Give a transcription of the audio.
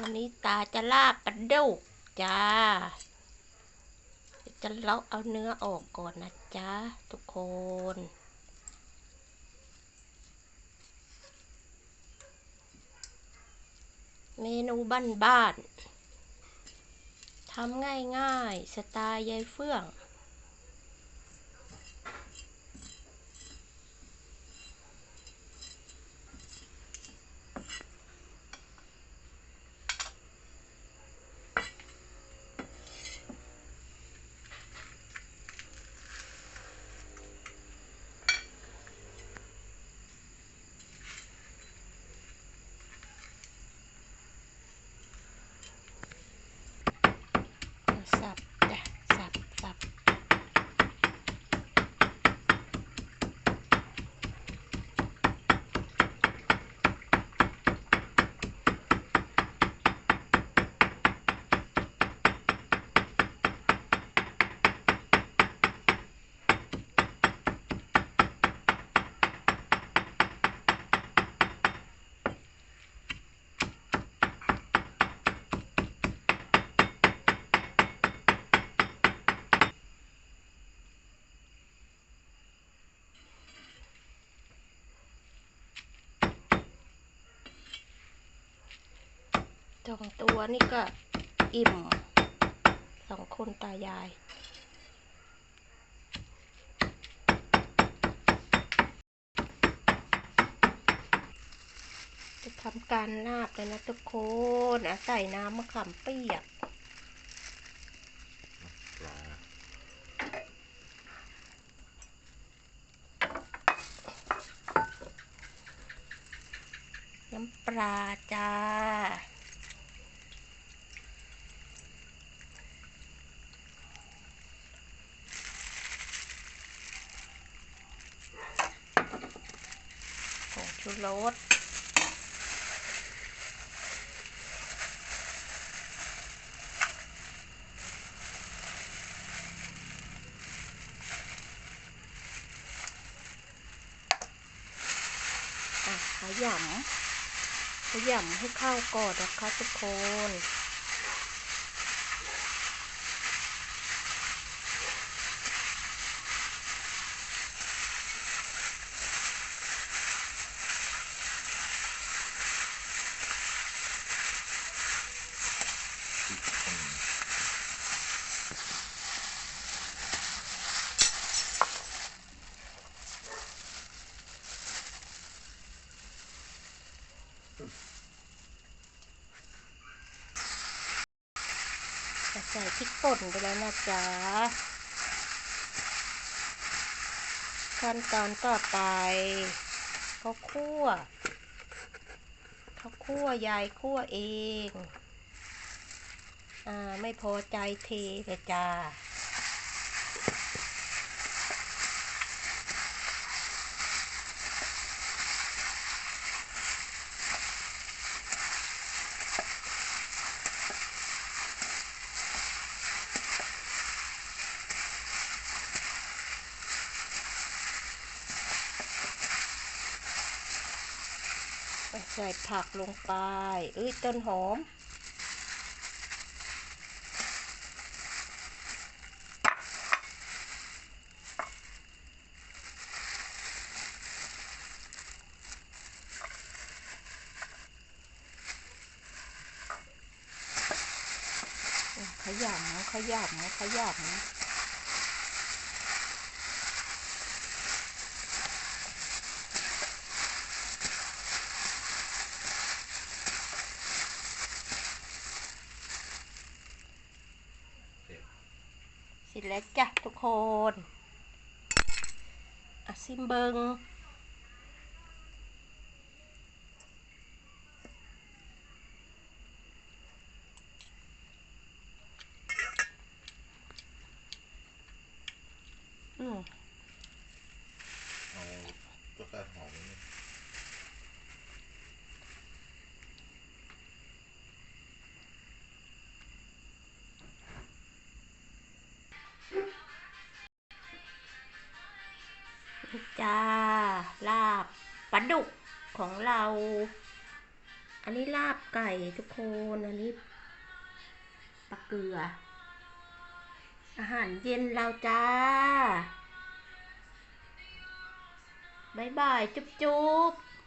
วันนี้ตาจะลาบปลาดุกจ้า จะเลาะเอาเนื้อออกก่อนนะจ๊ะทุกคนเมนูบ้านๆทำง่ายๆ สไตล์ยายเฟื่อง สับจ้ะสับสับ สองตัวนี่ก็อิ่มสองคนตายาย จะทำการลาบเลยนะทุกคนอะใส่น้ำมะขามเปียกน้ำปลาจ้า รสอะขยำขยำให้เข้าก่อนนะคะทุกคน ใส่พริกป่นไปแล้วนะจ๊ะ ขั้นตอนต่อไปข้าวคั่วข้าวคั่วยายคั่วเอง อ่า ไม่พอใจเทเลยจ้า ใส่ผักลงไปเอ้ยต้นหอม ขยำขยำขยำ เผ็ด เสร็จ แล้วจ้ะทุกคนอะซิมเบิงอืม จ้า ลาบปลาดุกของเรา อันนี้ลาบไก่ทุกคน อันนี้ปลาเกลือ อาหารเย็นเราจ้าบายบาย จุ๊บจุ๊บ